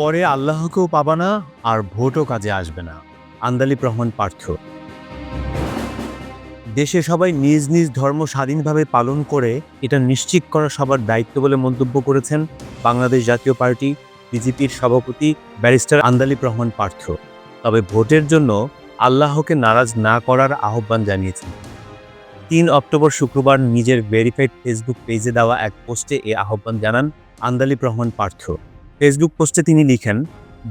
পরে আল্লাহকেও পাবা না আর ভোটও কাজে আসবে না। আন্দালিব রহমান পার্থ। দেশে সবাই নিজ নিজ ধর্ম স্বাধীনভাবে পালন করে এটা নিশ্চিত করা সবার দায়িত্ব বলে মন্তব্য করেছেন বাংলাদেশ জাতীয় পার্টি, বিজেপির সভাপতি, ব্যারিস্টার আন্দালিব রহমান পার্থ। তবে ভোটের জন্য আল্লাহকে নারাজ না করার আহ্বান জানিয়েছেন। তিন অক্টোবর শুক্রবার নিজের ভেরিফাইড ফেসবুক পেজে দেওয়া এক পোস্টে এ আহ্বান জানান আন্দালিব রহমান পার্থ। ফেসবুক পোস্টে তিনি লিখেন,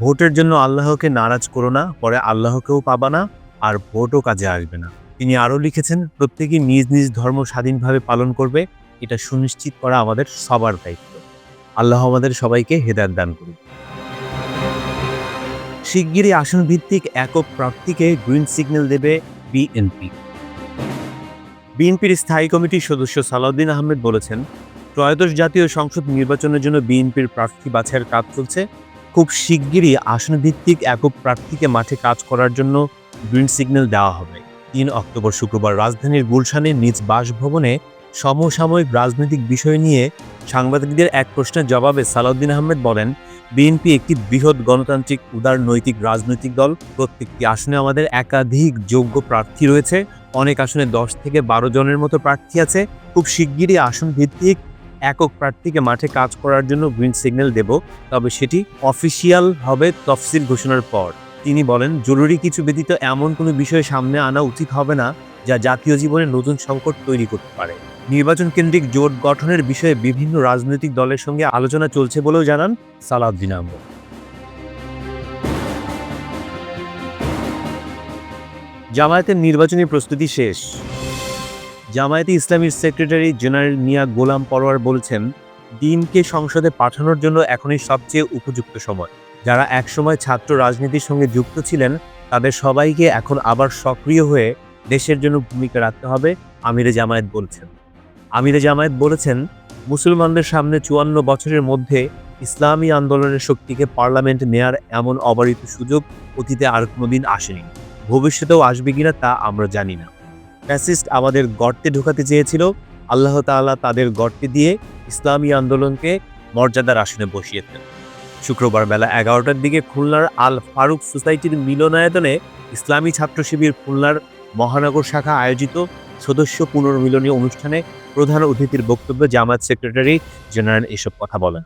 ভোটের জন্য আল্লাহকে নারাজ করো না, পরে আল্লাহকেও পাবা না, আর ভোটও কাজে আসবে না। তিনি আরও লিখেছেন, প্রত্যেকে নিজ নিজ ধর্ম স্বাধীনভাবে পালন করবে, এটা সুনিশ্চিত করা আমাদের সবার দায়িত্ব। আল্লাহ আমাদের সবাইকে হেদায়ত দান করুন। শিগগিরই আসন ভিত্তিক একক প্রার্থীকে গ্রিন সিগন্যাল দেবে বিএনপি। বিএনপির স্থায়ী কমিটির সদস্য সালাউদ্দিন আহমেদ বলেছেন ত্রয়োদশ জাতীয় সংসদ নির্বাচনের জন্য বিএনপির প্রার্থী বাছাইয়ের কাজ চলছে। খুব শিগগিরই আসনভিত্তিক একক প্রার্থীকে মাঠে কাজ করার জন্য গ্রিন সিগন্যাল দেওয়া হবে। তিন অক্টোবর শুক্রবার রাজধানীর গুলশানের নিজ বাসভবনে সমসাময়িক রাজনৈতিক বিষয় নিয়ে সাংবাদিকদের এক প্রশ্নের জবাবে সালাউদ্দিন আহমেদ বলেন, বিএনপি একটি বৃহৎ গণতান্ত্রিক, উদার নৈতিক রাজনৈতিক দল। প্রত্যেকটি আসনে আমাদের একাধিক যোগ্য প্রার্থী রয়েছে। অনেক আসনে দশ থেকে বারো জনের মতো প্রার্থী আছে। খুব শিগগিরই আসন ভিত্তিক একক প্রার্থীকে মাঠে কাজ করার জন্য গ্রিন সিগন্যাল দেব, তবে সেটি অফিসিয়াল হবে তফসিল ঘোষণার পর। তিনি বলেন, জরুরি কিছু ব্যতীত এমন কোনো বিষয় সামনে আনা উচিত হবে না, যা জাতীয় জীবনে নতুন সংকট তৈরি করতে পারে। নির্বাচন কেন্দ্রিক জোট গঠনের বিষয়ে বিভিন্ন রাজনৈতিক দলের সঙ্গে আলোচনা চলছে বলেও জানান সালাউদ্দিন আহমদ। জামায়াতের নির্বাচনী প্রস্তুতি শেষ। জামায়াতে ইসলামীর সেক্রেটারি জেনারেল মিয়া গোলাম পরোয়ার বলছেন, দিনকে সংসদে পাঠানোর জন্য এখনই সবচেয়ে উপযুক্ত সময়। যারা একসময় ছাত্র রাজনীতির সঙ্গে যুক্ত ছিলেন, তাদের সবাইকে এখন আবার সক্রিয় হয়ে দেশের জন্য ভূমিকা রাখতে হবে, আমিরে জামায়াত বলছেন। আমিরে জামায়াত বলেছেন, মুসলমানদের সামনে চুয়ান্ন বছরের মধ্যে ইসলামী আন্দোলনের শক্তিকে পার্লামেন্ট নেয়ার এমন অবারিত সুযোগ অতীতে আর কোনোদিন আসেনি। ভবিষ্যতেও আসবে কিনা তা আমরা জানি না। ফ্যাসিস্ট আমাদের গর্তে ঢোকাতে চেয়েছিল, আল্লাহ তাআলা তাদের গর্তে দিয়ে ইসলামী আন্দোলনকে মর্যাদার আসনে বসিয়েছেন শুক্রবার বেলা এগারোটার দিকে খুলনার আল ফারুক সোসাইটির মিলনায়তনে ইসলামী ছাত্র শিবির খুলনার মহানগর শাখা আয়োজিত সদস্য পুনর্মিলনী অনুষ্ঠানে প্রধান অতিথির বক্তব্যে জামায়াত সেক্রেটারি জেনারেল এসব কথা বলেন।